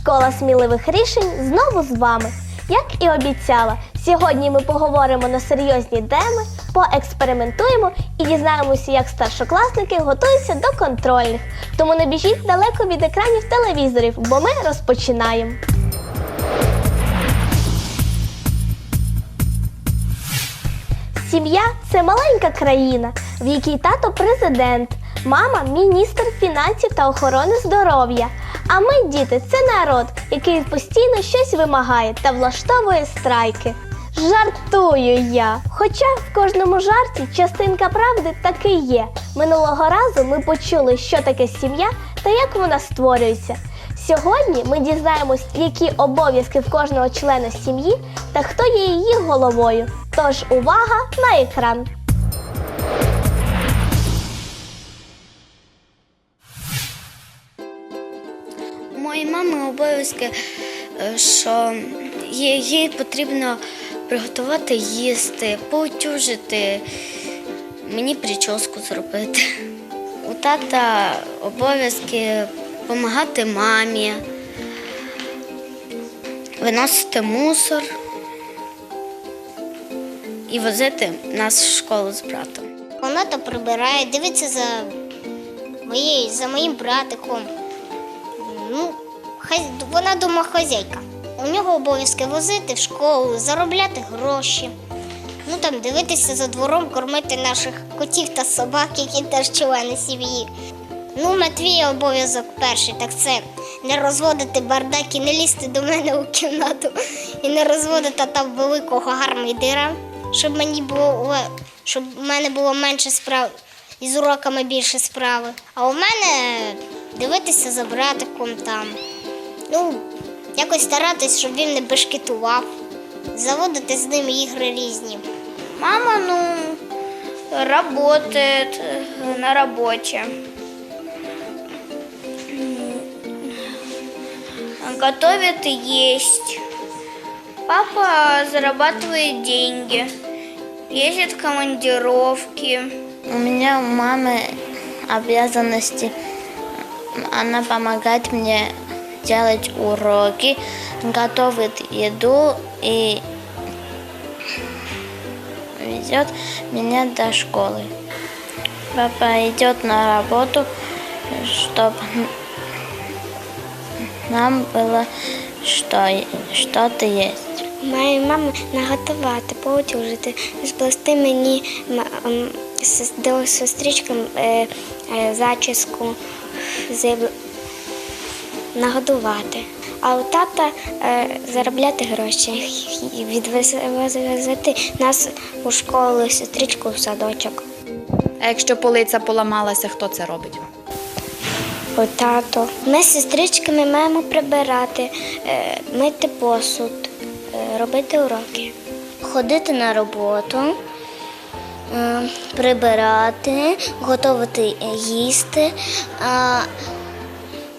Школа сміливих рішень знову з вами. Як і обіцяла, сьогодні ми поговоримо на серйозні теми, поекспериментуємо і дізнаємося, як старшокласники готуються до контрольних. Тому не біжіть далеко від екранів телевізорів, бо ми розпочинаємо. Сім'я це маленька країна, в якій тато президент, мама міністр фінансів та охорони здоров'я. А ми, діти, це народ, який постійно щось вимагає та влаштовує страйки. Жартую я. Хоча в кожному жарті частинка правди таки є. Минулого разу ми почули, що таке сім'я та як вона створюється. Сьогодні ми дізнаємось, які обов'язки в кожного члена сім'ї та хто є її головою. Тож увага на екран! Обов'язки, е, що їй, потрібно приготувати їсти, поутюжити, мені прическу зробити. У тата обов'язки допомагати мамі, виносити мусор і возити нас в школу з братом. Вона то прибирає, дивиться за моєю, за моїм братиком. Вона домохозяйка. У нього обов'язки возити в школу, заробляти гроші. Ну там дивитися за двором, кормити наших котів та собак, які теж члени сім'ї. Ну, Матвія обов'язок перший, так це не розводити бардак і не лізти до мене у кімнату і не розводити там великого гармидира, щоб мені було щоб в мене було менше справ і з уроками більше справи. А у мене дивитися за братиком там. Ну, якось старатись, щоб він не бешкетував, заводити з ним ігри різні. Мама, ну, работает на работе. Готовит и есть. Папа зарабатывает деньги, ездит в командировки. У меня у мамы обязанности. Она помогает мне делать уроки, готовит еду и везет меня до школы. Папа идет на работу, чтобы нам было что, что-то есть. Маю маму наготувати, поутюжити, сплести мені до сестричкам е, е, зачіску, нагодувати. А у тата е, заробляти гроші, відвезти нас у школу, сестричку в садочок. А якщо полиця поламалася, хто це робить? У тато. Ми з сестричками маємо прибирати, е, мити посуд, е, робити уроки. ходити на роботу, прибирати, готувати їсти,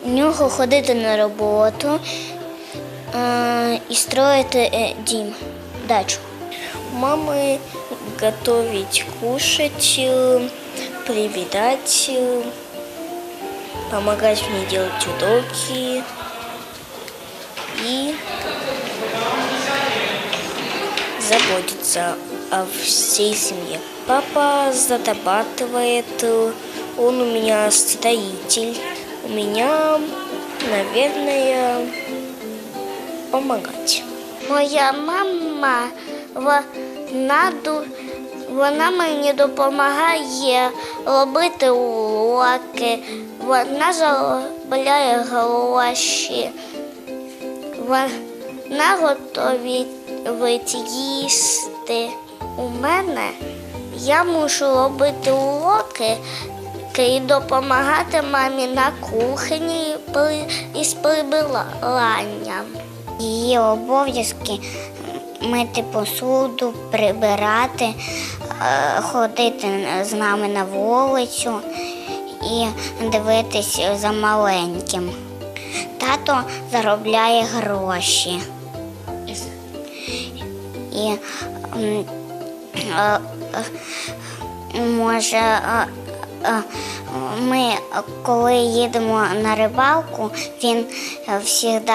в нього ходити на роботу е, і строїти е, дім, дачу. Мамы готовить, кушать, э, прибирать, э, помогать мне делать уроки и заботится о всей семье. Папа зарабатывает, э, он у меня строитель. Меня, наверное, помогать. Моя мама вона, вона мені допомагає робити уроки, вона заробляє гроші. Вона готовить їсти. У мене я мушу робити уроки і допомагати мамі на кухні із прибиранням. Її обов'язки мити посуду, прибирати, е, ходити з нами на вулицю і дивитись за маленьким. Тато заробляє гроші. І е, е, може Ми, е, коли їдемо на рибалку, він завжди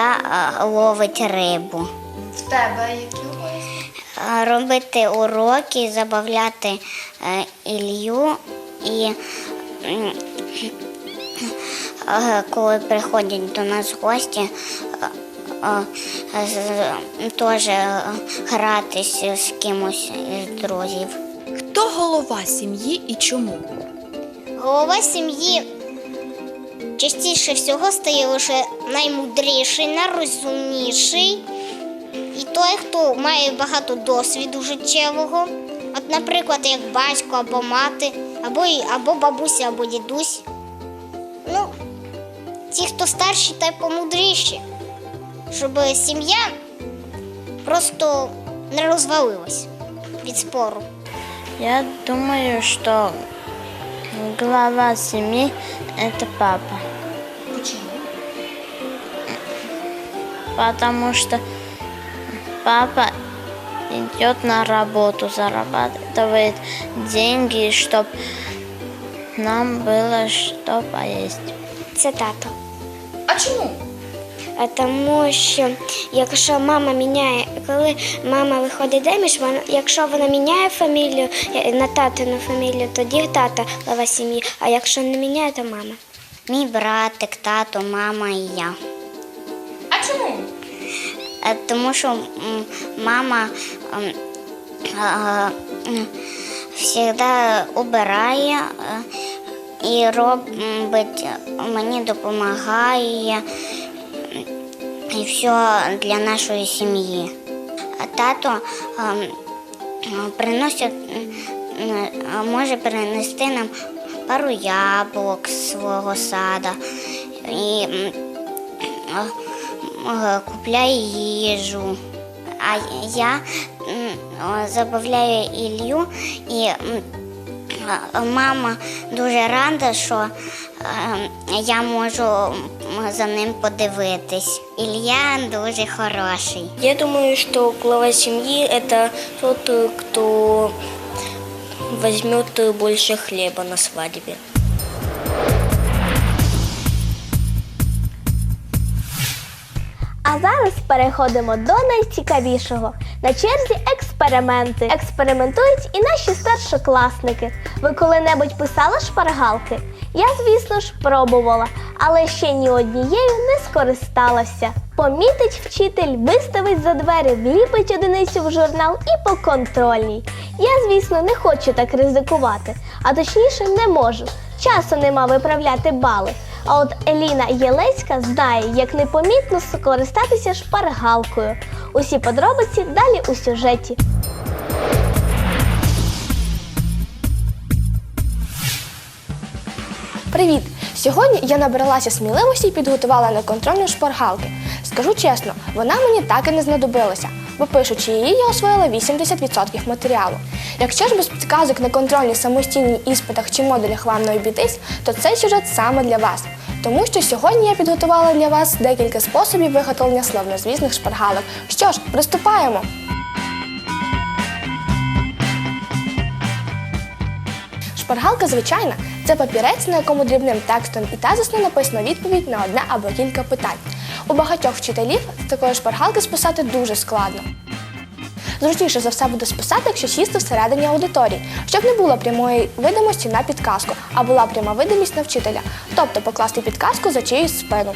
ловить рибу. В тебе які? Е, Робити уроки, забавляти е, Ілью і е, коли приходять до нас гості, е, е, з- теж е, гратися з кимось із друзів. Хто голова сім'ї і чому? Голова сім'ї частіше всього стає лише наймудріший, найрозумніший і той, хто має багато досвіду життєвого. От, наприклад, як батько або мати, або, або бабуся, або дідусь. Ну, ті, хто старші та й помудріші, щоб сім'я просто не розвалилась від спору. Я думаю, что глава семьи – это папа. Почему? Потому что папа идет на работу, зарабатывает деньги, чтобы нам было что поесть. Це тато. А чому? А Тому що якщо мама міняє, коли мама виходить заміж, вона, якщо вона міняє фамілію е, на татину фамілію, тоді тата глава сім'ї. А якщо не міняє, то мама. Мій братик, тато, мама і я. А чому? Е, Тому що мама ем, е, завжди обирає і робить, мені допомагає і все для нашої сім'ї. Тато приносить, може принести нам пару яблук з свого сада. І купляє їжу. А я забавляю Ілью і мама дуже рада, що я можу м, за ним подивитись. Ілля дуже хороший. Я думаю, что глава семьи – это тот, э, кто возьмет э, больше хлеба на свадьбе. А зараз переходимо до найцікавішого. На черзі експерименти. Експериментують і наші старшокласники. Ви коли-небудь писали шпаргалки? Я, звісно ж, пробувала, але ще ні однією не скористалася. Помітить вчитель, виставить за двері, вліпить одиницю в журнал і по контрольній. Я, звісно, не хочу так ризикувати, а точніше не можу. Часу нема виправляти бали. А от Еліна Єлецька знає, як непомітно скористатися шпаргалкою. Усі подробиці далі у сюжеті. Привіт! Сьогодні я набралася сміливості і підготувала на контрольну шпаргалки. Скажу чесно, вона мені так і не знадобилася, бо пишучи її, я освоїла 80% матеріалу. Якщо ж без підказок на контрольні самостійні іспитах чи модулях вам не обійтись, то цей сюжет саме для вас. Тому що сьогодні я підготувала для вас декілька способів виготовлення словнозвісних шпаргалок. Що ж, приступаємо! Шпаргалка звичайна це папірець, на якому дрібним текстом і тезисно написано відповідь на одне або кілька питань. У багатьох вчителів з такої шпаргалки списати дуже складно. Зручніше за все буде списати, якщо сісти всередині аудиторії, щоб не було прямої видимості на підказку, а була пряма видимість на вчителя, тобто покласти підказку за чиюсь спину.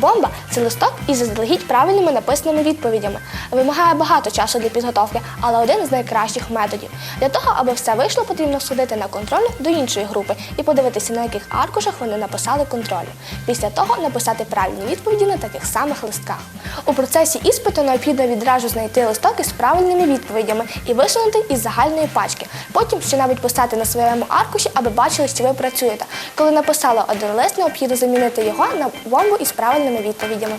Бомба це листок із заздалегідь правильними написаними відповідями. Вимагає багато часу для підготовки, але один з найкращих методів. Для того, аби все вийшло, потрібно сходити на контроль до іншої групи і подивитися, на яких аркушах вони написали контролю. Після того написати правильні відповіді на таких самих листках. У процесі іспиту необхідно відразу знайти листок із правильними відповідями і висунути із загальної пачки. Потім ще навіть писати на своєму аркуші, аби бачили, що ви працюєте. Коли написали один лист, необхідно замінити його на бомбу із правильними відповідями.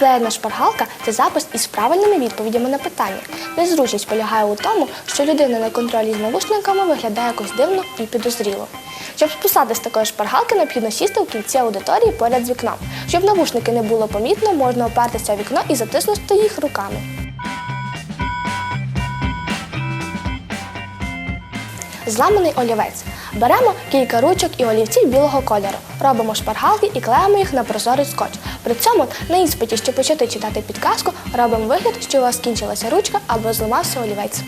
Плеєрна шпаргалка це запис із правильними відповідями на питання. Незручність полягає у тому, що людина на контролі з навушниками виглядає якось дивно і підозріло. Щоб списати з такої шпаргалки, необхідно сісти в кінці аудиторії поряд з вікном. Щоб навушники не було помітно, можна опертися у вікно і затиснути їх руками. Зламаний олівець. Беремо кілька ручок і олівців білого кольору. Робимо шпаргалки і клеїмо їх на прозорий скотч. При цьому на іспиті, щоб почати читати підказку, робимо вигляд, що у вас кінчилася ручка або зламався олівець.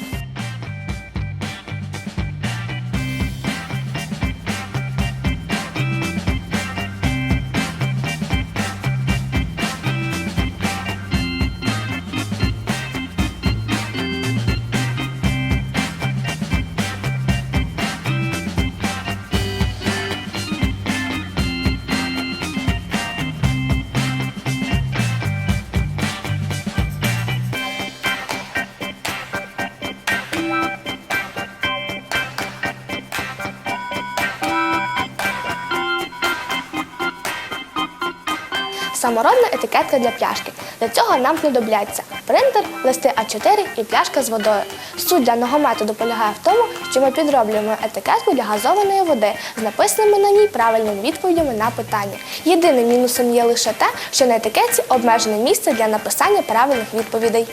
Саморобна етикетка для пляшки. Для цього нам знадобляться принтер, листи А4 і пляшка з водою. Суть даного методу полягає в тому, що ми підроблюємо етикетку для газованої води з написаними на ній правильними відповідями на питання. Єдиним мінусом є лише те, що на етикетці обмежене місце для написання правильних відповідей.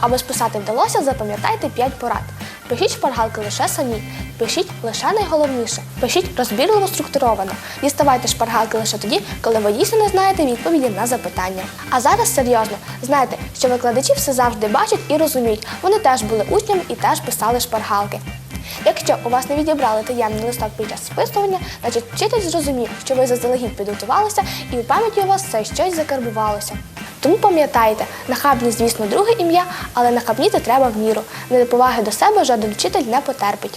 Аби списати вдалося, запам'ятайте 5 порад. Пишіть шпаргалки лише самі, пишіть лише найголовніше, пишіть розбірливо структуровано. Діставайте шпаргалки лише тоді, коли ви дійсно не знаєте відповіді на запитання. А зараз серйозно, знайте, що викладачі все завжди бачать і розуміють. Вони теж були учнями і теж писали шпаргалки. Якщо у вас не відібрали таємний листок під час списування, значить вчитель зрозумів, що ви заздалегідь підготувалися і у пам'яті у вас все щось закарбувалося. Тому пам'ятайте, нахабність, звісно, друге ім'я, але нахабніти треба в міру. Неповаги до себе жоден вчитель не потерпить.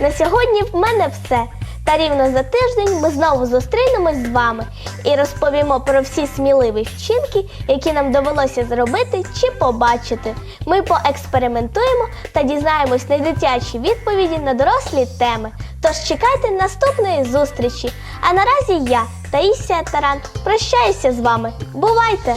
На сьогодні в мене все. Та рівно за тиждень ми знову зустрінемось з вами і розповімо про всі сміливі вчинки, які нам довелося зробити чи побачити. Ми поекспериментуємо та дізнаємось найдитячі відповіді на дорослі теми. Тож чекайте наступної зустрічі. А наразі я, Таїсія Таран, прощаюся з вами. Бувайте!